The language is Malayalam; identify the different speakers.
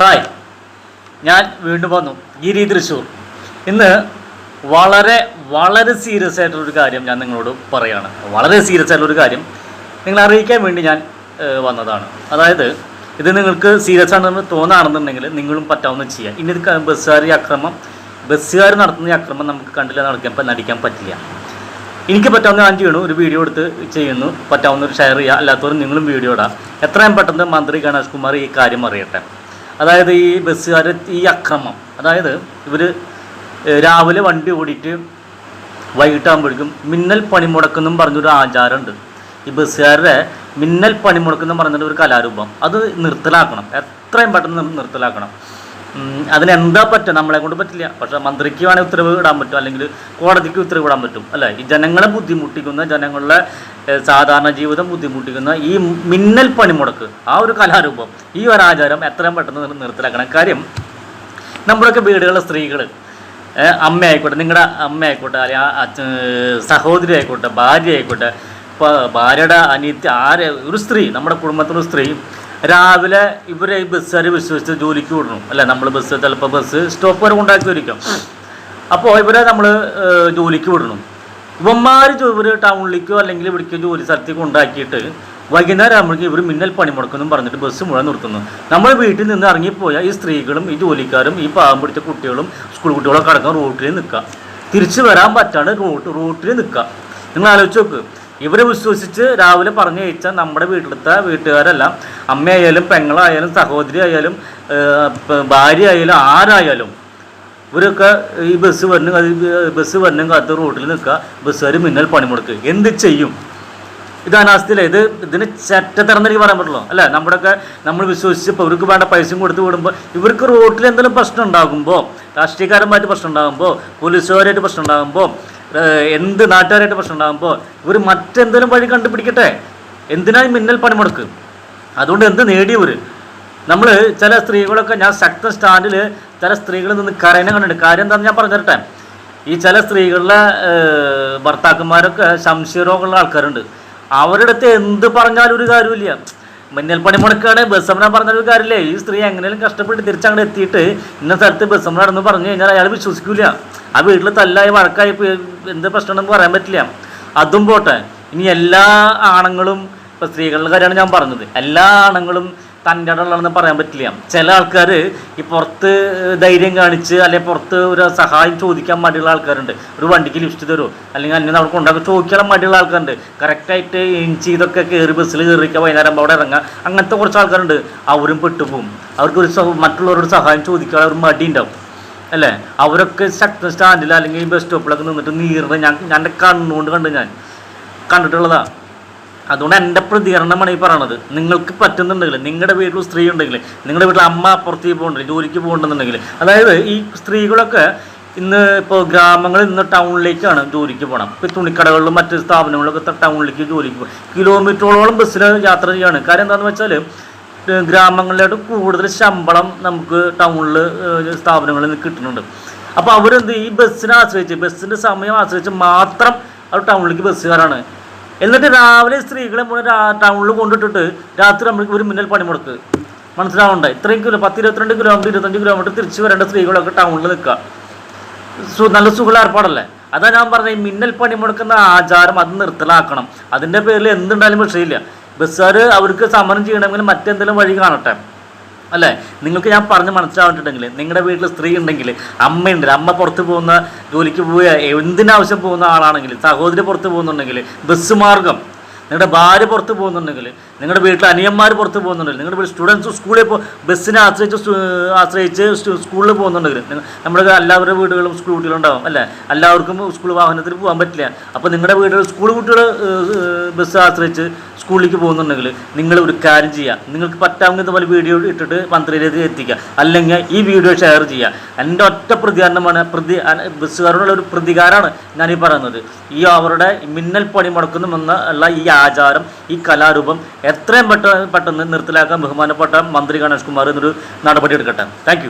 Speaker 1: ഹായ്. ഞാൻ വീണ്ടും വന്നു. ഗിരി തൃശ്ശൂർ ഇന്ന് വളരെ വളരെ സീരിയസ് ആയിട്ടുള്ളൊരു കാര്യം ഞാൻ നിങ്ങളോട് പറയുകയാണ് വളരെ സീരിയസ് ആയിട്ടുള്ളൊരു കാര്യം നിങ്ങളെ അറിയിക്കാൻ വേണ്ടി ഞാൻ വന്നതാണ്. അതായത് ഇത് നിങ്ങൾക്ക് സീരിയസ് ആണെന്ന് തോന്നുകയാണെന്നുണ്ടെങ്കിൽ നിങ്ങളും പറ്റാവുന്ന ചെയ്യാം. ഇനി ഇത് ബസ്സുകാർ ഈ അക്രമം ബസ്സുകാർ നടത്തുന്ന ഈ അക്രമം നമുക്ക് കണ്ടില്ല നടക്കാൻ നടിക്കാൻ പറ്റില്ല. എനിക്ക് പറ്റാവുന്ന ഞാൻ ചെയ്യണു. ഒരു വീഡിയോ എടുത്ത് ചെയ്യുന്നു. പറ്റാവുന്ന ഒരു ഷെയർ ചെയ്യുക അല്ലാത്തവർ നിങ്ങളും വീഡിയോ ഇടാം. എത്രയും പെട്ടെന്ന് മന്ത്രി ഗണേഷ് കുമാർ ഈ കാര്യം അറിയട്ടെ. അതായത് ഈ ബസ്സുകാർ ഈ അക്രമം. അതായത് ഇവർ രാവിലെ വണ്ടി ഓടിയിട്ട് വൈകിട്ടാകുമ്പോഴേക്കും മിന്നൽ പണിമുടക്കെന്നും പറഞ്ഞൊരു ആചാരമുണ്ട്. ഈ ബസ്സുകാരുടെ മിന്നൽ പണിമുടക്കെന്നും പറഞ്ഞൊരു കലാരൂപം. അത് നിർത്തലാക്കണം. എത്രയും പെട്ടെന്ന് നിർത്തലാക്കണം. അതിനെന്താ പറ്റുക? നമ്മളെ കൊണ്ട് പറ്റില്ല. പക്ഷെ മന്ത്രിക്ക് വേണമെങ്കിൽ ഉത്തരവ് ഇടാൻ പറ്റും. അല്ലെങ്കിൽ കോടതിക്ക് ഉത്തരവ് ഇടാൻ പറ്റും. അല്ലേ? ഈ ജനങ്ങളെ ബുദ്ധിമുട്ടിക്കുന്ന ജനങ്ങളുടെ സാധാരണ ജീവിതം ബുദ്ധിമുട്ടിക്കുന്ന ഈ മിന്നൽ പണിമുടക്ക് ആ ഒരു കലാരൂപം ഈ ഒരു ആചാരം എത്രയും പെട്ടെന്ന് നിർ- നിർത്തലാക്കണം. കാര്യം നമ്മുടെയൊക്കെ വീടുകളിലെ സ്ത്രീകൾ അമ്മ ആയിക്കോട്ടെ നിങ്ങളുടെ അമ്മ ആയിക്കോട്ടെ അല്ലെങ്കിൽ സഹോദരി ആയിക്കോട്ടെ ഭാര്യ ആയിക്കോട്ടെ ഇപ്പോൾ ഭാര്യയുടെ അനിയത്തി ആരെ ഒരു സ്ത്രീ നമ്മുടെ കുടുംബത്തിലൊരു സ്ത്രീ രാവിലെ ഇവരെ ഈ ബസ്സുകാർ വിശ്വസിച്ച് ജോലിക്ക് വിടണം. അല്ല? നമ്മൾ ബസ് ചിലപ്പോൾ ബസ് സ്റ്റോപ്പ് വരെ ഉണ്ടാക്കി വരിക്കും. അപ്പോൾ ഇവരെ നമ്മൾ ജോലിക്ക് വിടണം. ഇവന്മാർ ഇവർ ടൗണിലേക്കോ അല്ലെങ്കിൽ ഇവിടേക്കോ ജോലി സ്ഥലത്തേക്ക് ഉണ്ടാക്കിയിട്ട് വൈകുന്നേരം ആകുമ്പോഴേക്കും ഇവർ മിന്നൽ പണി മുടക്കുന്നു പറഞ്ഞിട്ട് ബസ് മുഴുവൻ നിർത്തുന്നു. നമ്മൾ വീട്ടിൽ നിന്ന് ഇറങ്ങിപ്പോയാൽ ഈ സ്ത്രീകളും ഈ ജോലിക്കാരും ഈ പാവം പിടിച്ച കുട്ടികളും സ്കൂൾ കുട്ടികളൊക്കെ അടക്കം റോട്ടിൽ നിൽക്കുക തിരിച്ചു വരാൻ പറ്റാണ്ട് റോട്ട് റോട്ടിൽ നിൽക്കുക നിങ്ങൾ ആലോചിച്ച് നോക്ക്. ഇവരെ വിശ്വസിച്ച് രാവിലെ പറഞ്ഞു കഴിച്ചാൽ നമ്മുടെ വീട്ടിലത്തെ വീട്ടുകാരെല്ലാം അമ്മയായാലും പെങ്ങളായാലും സഹോദരി ആയാലും ഭാര്യ ആയാലും ആരായാലും ഇവരൊക്കെ ഈ ബസ് വരണം ബസ് വരണം കാത്ത് റോട്ടിൽ നിൽക്കുക. ബസ്സുകാർ മിന്നൽ പണിമുടക്ക്. എന്ത് ചെയ്യും? ഇത് അനാസ്ഥയില്ല ഇത് ഇതിന് ചെറ്റത്തറന്നെനിക്ക് പറയാൻ പറ്റുള്ളൂ. അല്ല? നമ്മുടെയൊക്കെ നമ്മൾ വിശ്വസിച്ച് ഇപ്പോൾ ഇവർക്ക് വേണ്ട പൈസയും കൊടുത്ത് വിടുമ്പോൾ ഇവർക്ക് റോട്ടിൽ എന്തെങ്കിലും പ്രശ്നം ഉണ്ടാകുമ്പോൾ രാഷ്ട്രീയക്കാരന്മായിട്ട് പ്രശ്നം ഉണ്ടാകുമ്പോൾ പോലീസുകാരായിട്ട് പ്രശ്നം ഉണ്ടാകുമ്പോൾ എന്ത് നാട്ടുകാരായിട്ട് പ്രശ്നം ഉണ്ടാകുമ്പോൾ ഇവർ മറ്റെന്തെങ്കിലും വഴി കണ്ടുപിടിക്കട്ടെ? എന്തിനായി മിന്നൽ പണിമുടക്ക്? അതുകൊണ്ട് എന്ത് നേടിയവർ നമ്മൾ ചില സ്ത്രീകളൊക്കെ ഞാൻ ശക്ത സ്റ്റാൻഡിൽ ചില സ്ത്രീകളിൽ നിന്ന് കരയനെ കണ്ടിട്ടുണ്ട്. കാര്യം എന്താണെന്ന് ഞാൻ പറഞ്ഞു ഈ ചില സ്ത്രീകളിലെ ഭർത്താക്കന്മാരൊക്കെ സംശയരോഗമുള്ള ആൾക്കാരുണ്ട്. അവരുടെ അടുത്ത് എന്ത് പറഞ്ഞാലും ഒരു കാര്യമില്ല മിന്നൽ പണി മുടക്കാണ് ബസ് സമരം പറഞ്ഞൊരു കാര്യമില്ലേ. ഈ സ്ത്രീ എങ്ങനെയും കഷ്ടപ്പെട്ട് തിരിച്ചങ്ങോട്ട് എത്തിയിട്ട് ഇന്ന സ്ഥലത്ത് ബസ് സമരം നടന്ന് പറഞ്ഞു കഴിഞ്ഞാൽ അയാൾ വിശ്വസിക്കൂല. ആ വീട്ടിൽ തല്ലായി വഴക്കായി എന്ത് പ്രശ്നമാണെന്ന് പറയാൻ പറ്റില്ല. അതും പോട്ടെ. ഇനി എല്ലാ ആണുങ്ങളും ഇപ്പോൾ സ്ത്രീകളുടെ കാര്യമാണ് ഞാൻ പറഞ്ഞത്. എല്ലാ ആണുങ്ങളും തന്റെ ഇടമുള്ളതെന്ന് പറയാൻ പറ്റില്ല. ചില ആൾക്കാർ ഈ പുറത്ത് ധൈര്യം കാണിച്ച് അല്ലെങ്കിൽ പുറത്ത് ഒരു സഹായം ചോദിക്കാൻ മടിയുള്ള ആൾക്കാരുണ്ട്. ഒരു വണ്ടിക്ക് ലിഫ്റ്റ് തരുമോ അല്ലെങ്കിൽ അന്യം അവിടെ കൊണ്ടാക്കി ചോദിക്കാൻ മടിയുള്ള ആൾക്കാരുണ്ട്. കറക്റ്റായിട്ട് ഇഞ്ചി ഇതൊക്കെ കയറി ബസ്സിൽ കയറിക്കുക വൈകുന്നേരം അവിടെ ഇറങ്ങുക അങ്ങനത്തെ കുറച്ച് ആൾക്കാരുണ്ട്. അവരും പെട്ടുപോകും. അവർക്ക് ഒരു മറ്റുള്ളവരോട് സഹായം ചോദിക്കാൻ ഒരു മടി ഉണ്ടാവും അല്ലേ? അവരൊക്കെ ശക്ത സ്റ്റാൻഡിൽ അല്ലെങ്കിൽ ബസ് സ്റ്റോപ്പിലൊക്കെ നിന്നിട്ട് നീറിന് ഞാൻ എന്റെ കണ്ണുകൊണ്ട് കണ്ട് ഞാൻ. കണ്ടിട്ടുള്ളതാ. അതുകൊണ്ട് എന്റെ പ്രതികരണമാണ് ഈ പറയണത്. നിങ്ങൾക്ക് പറ്റുന്നുണ്ടെങ്കിൽ നിങ്ങളുടെ വീട്ടിൽ സ്ത്രീ ഉണ്ടെങ്കിൽ നിങ്ങളുടെ വീട്ടിൽ അമ്മ അപ്പുറത്തേക്ക് പോകണ്ടെങ്കിൽ ജോലിക്ക് പോകണ്ടെന്നുണ്ടെങ്കിൽ അതായത് ഈ സ്ത്രീകളൊക്കെ ഇന്ന് ഇപ്പോൾ ഗ്രാമങ്ങളിൽ നിന്ന് ടൗണിലേക്കാണ് ജോലിക്ക് പോകണം ഇപ്പോൾ തുണിക്കടകളിലും മറ്റ് സ്ഥാപനങ്ങളിലൊക്കെ ടൗണിലേക്ക് ജോലിക്ക് പോകും കിലോമീറ്ററോളം ബസ്സിൽ യാത്ര ചെയ്യുകയാണ് കാര്യം എന്താണെന്ന് വെച്ചാൽ ഗ്രാമങ്ങളിലായിട്ട് കൂടുതൽ ശമ്പളം നമുക്ക് ടൗണിൽ സ്ഥാപനങ്ങളിൽ നിന്ന് കിട്ടുന്നുണ്ട്. അപ്പോൾ അവരെന്ത് ഈ ബസ്സിനെ ആശ്രയിച്ച് ബസ്സിന്റെ സമയം ആശ്രയിച്ച് മാത്രം അവർ ടൗണിലേക്ക് ബസ്സുകാരാണ്. എന്നിട്ട് രാവിലെ സ്ത്രീകളെ മുഴുവൻ ടൗണിൽ കൊണ്ടിട്ടിട്ട് രാത്രി നമ്മൾക്ക് ഒരു മിന്നൽ പണിമുടക്ക്. മനസ്സിലാവണ്ട? ഇത്രയും കിലോ പത്ത് ഇരുപത്തിരണ്ട് കിലോമീറ്റർ ഇരുപത്തഞ്ച് കിലോമീറ്റർ തിരിച്ചു വരേണ്ട സ്ത്രീകളൊക്കെ ടൗണിൽ നിൽക്കുക. സു- നല്ല സുഖമുള്ള ഏർപ്പാടല്ലേ? അതാ ഞാൻ പറഞ്ഞത് ഈ മിന്നൽ പണിമുടക്കുന്ന ആചാരം അത് നിർത്തലാക്കണം. അതിന്റെ പേരിൽ എന്തുണ്ടായാലും വിഷയമില്ല. ബസ്സുകാർ അവർക്ക് സമരം ചെയ്യണമെങ്കിൽ മറ്റെന്തെങ്കിലും വഴി കാണട്ടെ. അല്ലേ? നിങ്ങൾക്ക് ഞാൻ പറഞ്ഞ് മനസ്സിലാവിട്ടുണ്ടെങ്കിൽ നിങ്ങളുടെ വീട്ടിൽ സ്ത്രീ ഉണ്ടെങ്കിൽ അമ്മയുണ്ട് അമ്മ പുറത്ത് പോകുന്ന ജോലിക്ക് പോയ എന്തിനാവശ്യം പോകുന്ന ആളാണെങ്കിൽ സഹോദരി പുറത്ത് പോകുന്നുണ്ടെങ്കിൽ ബസ് മാർഗം. നിങ്ങളുടെ ഭാര്യ പുറത്ത് പോകുന്നുണ്ടെങ്കിൽ നിങ്ങളുടെ വീട്ടിൽ അനിയന്മാർ പുറത്ത് പോകുന്നുണ്ടെങ്കിൽ നിങ്ങളുടെ വീട്ടിൽ സ്റ്റുഡൻസ് സ്കൂളിൽ പോ ബസ്സിനെ ആശ്രയിച്ച് ആശ്രയിച്ച് സ്കൂളിൽ പോകുന്നുണ്ടെങ്കിൽ നമ്മുടെ എല്ലാവരുടെ വീടുകളും സ്കൂൾ കുട്ടികളുണ്ടാവും അല്ലേ? എല്ലാവർക്കും സ്കൂൾ വാഹനത്തിൽ പോകാൻ പറ്റില്ല. അപ്പോൾ നിങ്ങളുടെ വീടുകൾ സ്കൂൾ കുട്ടികൾ ബസ് ആശ്രയിച്ച് സ്കൂളിലേക്ക് പോകുന്നുണ്ടെങ്കിൽ നിങ്ങൾ ഒരു കാര്യം ചെയ്യുക നിങ്ങൾക്ക് പറ്റാവുന്ന ഇതുപോലെ വീഡിയോ ഇട്ടിട്ട് മന്ത്രിയിലേക്ക് എത്തിക്കുക അല്ലെങ്കിൽ ഈ വീഡിയോ ഷെയർ ചെയ്യുക എന്റെ ഒറ്റ പ്രതികരണമാണ് പ്രതി ബസ്സുകാരോടുള്ള ഒരു പ്രതികാരമാണ് ഞാനീ പറയുന്നത്. ഈ അവരുടെ മിന്നൽ പണി മുടക്കുന്നുമെന്ന ഉള്ള ഈ ആചാരം ഈ കലാരൂപം എത്രയും പെട്ടെന്ന് പെട്ടെന്ന് നിർത്തലാക്കാൻ ബഹുമാനപ്പെട്ട മന്ത്രി ഗണേഷ് കുമാർ എന്നൊരു നടപടി എടുക്കട്ടെ താങ്ക്